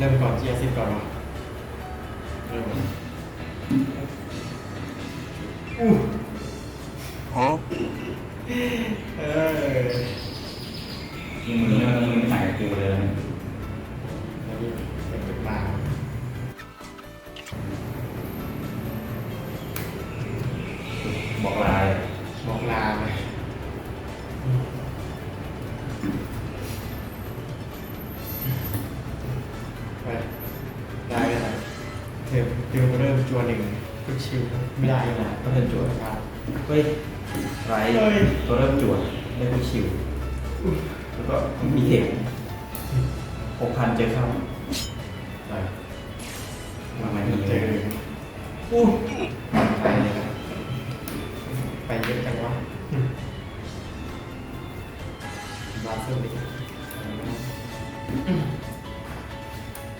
เริ่มก่อนเจียสิบก่อนวะเริ่มก่อนอู้เออที่มือมือไม่หายกับกูเลยนะ ชิวไม่ได้เลยนะก็เป็นจวดครับเฮ้ยไรเฮ้ยตัวเริ่มจวดได้ผู้ชิว แล้วก็มีเทคหกพันเจอเข้าไปมาใหม่นี้เจเลอยอู้ไปเลยครับไปเยอะจังวะบาเซอร์ดิ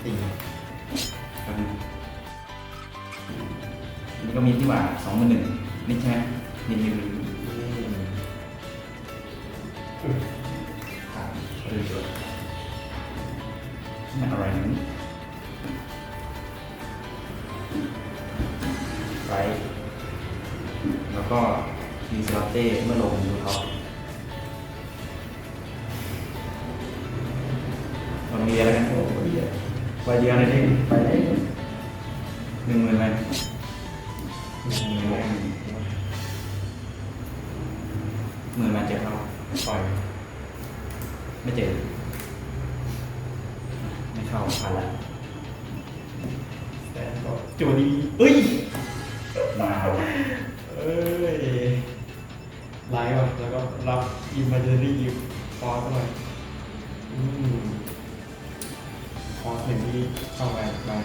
ตี็มีที่ว่าสองมือหนึ่งนี่ใช่ไหมนี่มีขาดเออจวดนี่อะไรนั้นไรแล้วก็มีสลัตเต้เมื่อลงดูท็อปลองเรียนแล้วกันโอ้โหเรียนไปเดียวเลยดิไปได้หนึ่งหมื่นไหม หมื่นมาเจอเขาปล่อย ไม่เจอ ไม่เข้าพันละแต่ก็จูดีเอ้ย มาเอ้ยไลฟ์ว่ะแล้วก็รับอิมเมอร์เจอรี่คอร์สหน่อยอืมคอร์สหนึ่งที่เข้ามามา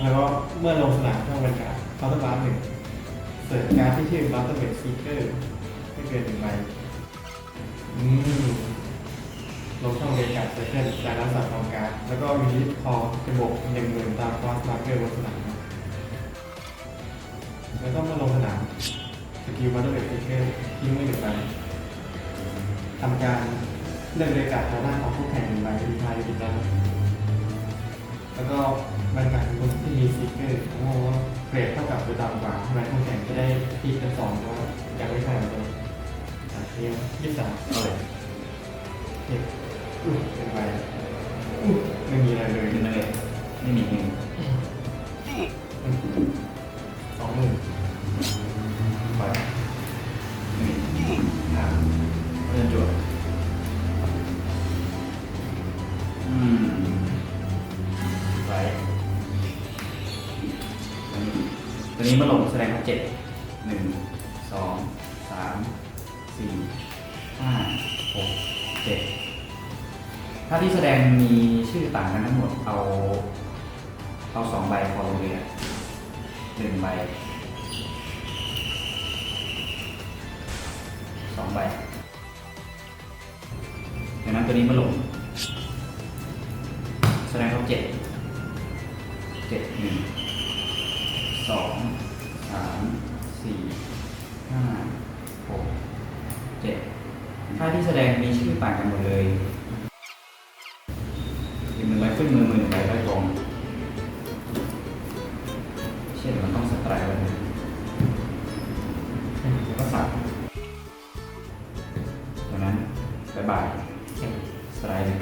แล้วก็เมื่อลงสนามช่องบรรยากาศเขาต้องรับหนึ่งเสร์ฟการที่ชื่อบัตเตอร์เบดซีเกอร์ไม่เกินหนึ่งใบอืมลงช่องบรรยากาศเซสชั่นจากนั้นสั่งของการ แล้วก็มีคอจะบวกหนึ่งหมื่นตามคอร์สมาร์เกอร์บนสนามแล้วก็มาลงสนามสกิลวัตเตอร์เบรกเกอร์ทิ้งไว้หนึ่งใบทำการเลือกเลยกาศทางด้านของผู้แข่งหนึ่งใบดีไทยดีนั้นแล้วก็ บรรยากาศของคนที่มีสติกเกอร์โอ้โหเกรดเท่ากับหรือต่ำกว่าทำไมผู้แข่งจะได้ทีเป็นสองเพราะว่ายังไม่ใช่เหมือนกันอะเรียงยี่สิบสามเอาเลยเจ็ดอุ้ยเป็นใบอุ้ยไม่มีอะไรเลยขึ้นมาเลยไม่มีหนึ่ง นี้ตัวนี้มาลงแสดงครับเจ็ดหนึ่งสองสามสี่ห้าหกเจ็ดถ้าที่แสดงมีชื่อต่างกันทั้งหมดเอา เอาสองใบพอลงเรียหนึ่งใบสองใบดังนั้นตัวนี้มาลง สี่ห้าหกเจ็ดถ้าที่แสดงมีชื่อต่างกันหมดเลยอีกหนึ่งใบขึ้นมือมือหนึ่งใบได้กองเช่นมันต้องสไตล์แบบนี้แล้วก็สับดังนั้นบายบายสไตล์เลย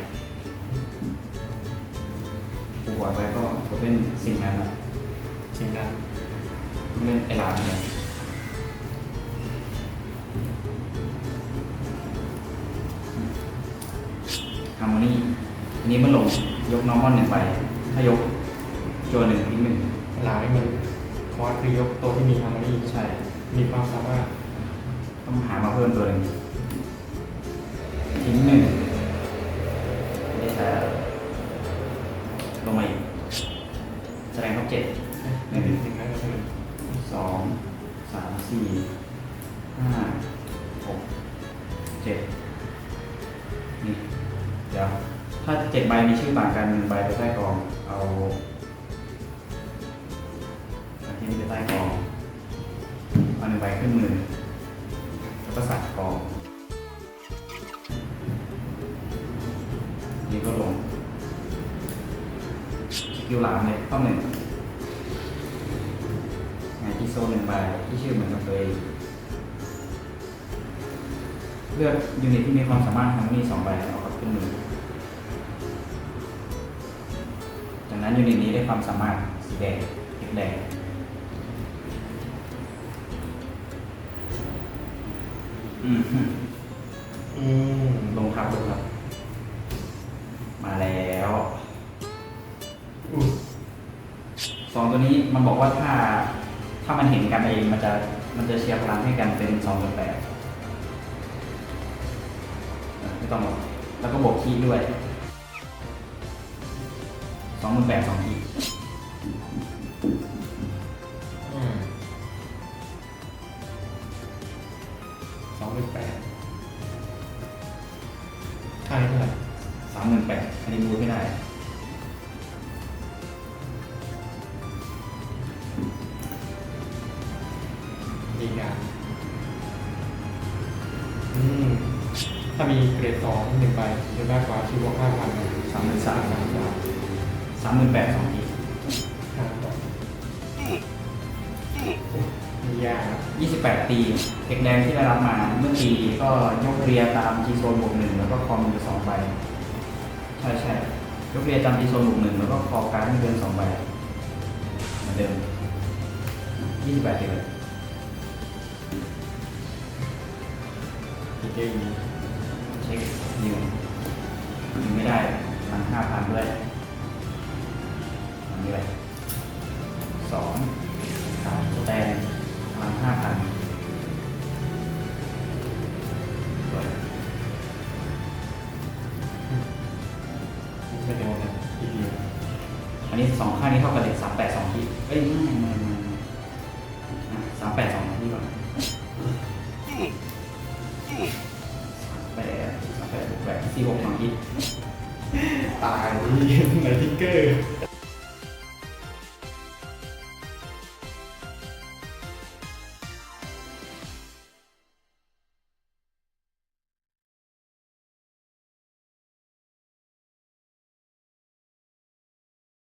ปูวางไว้ก็ก็เป็นสิ่งนั้นนะสิ่งนั้นเล่นไอ้ร้านเนี่ย นนี้มันลง ยกน้องมอนหนึ่งไป ถ้ายกโจหนึ่งทิ้งหนึ่งหลายมันคอร์สคือยกตัวที่มีฮาร์โมนีใช่ มีความสามารถ ต้องหามาเพิ่มตัวหนึ่งทิ้งหนึ่งไม่ใช่ลงมาอีกแสดงเขาเจ็ดหนึ่งสิ่งนั้นก็คือสองสามสี่ห้าหกเจ็ด เจ็ดใบมีชื่อต่างกันหนึ่งใบไปใต้กอง เอาอันนี้ไปใต้กอง เอาหนึ่งใบขึ้นมือแล้วก็ใส่กองนี่ก็ลงสกิลหลามเลยข้อหนึ่งงานที่โซนหนึ่งใบที่ชื่อเหมือนกับตัวเองเลือกยูนิตที่มีความสามารถทำนี่สองใบเอาขึ้นมือ นั้นยูนิตนี้ได้ความสามารถสีแดงเอกแดงอืมอืมลงครับลงครับ มาแล้วอสองตัวนี้มันบอกว่าถ้า ถ้ามันเห็นกันเองมันจะมันจะเชียร์พลังให้กันเป็นสองแปดไม่ต้องหรอกแล้วก็บวกคีย์ด้วย สองหมื่นแปดสองคีย์อืมสองหมื่นแปดค่านี้เท่าไหร่สามหมื่นแปดอันนี้รู้ไม่ได้ ดีงามอืม ถ้ามีเกรดสองหนึ่งใบจะมากกว่าชื่อว่าห้าพันสามหมื่นสามสามสาม สามหมื่นแปดสองคีย์ห้าต่อมียากนะยี่สิบแปดตีเอกแดงที่ได้รับมาเมื่อตีก็ยกเรียตามจีโซนบวกหนึ่งแล้วก็คอมอยู่สองใบใช่ใช่ยกเรียจำจีโซนบวกหนึ่งแล้วก็คอการ์ดไม่เกินสองใบเหมือนเดิมยี่สิบแปดตีเลยอีกเยอะอย่างนี้เช็คนิวยิงไม่ได้มันห้าพันด้วยอั นนี้ไปสองสามสแตนมันห้าพันสวยไม่โดนอีกเดียวอันนี้สองข้างนี้เท่ากันเลยสามแปดสองที่เอ้ยไม่ไม่ไม่สามแปดสอง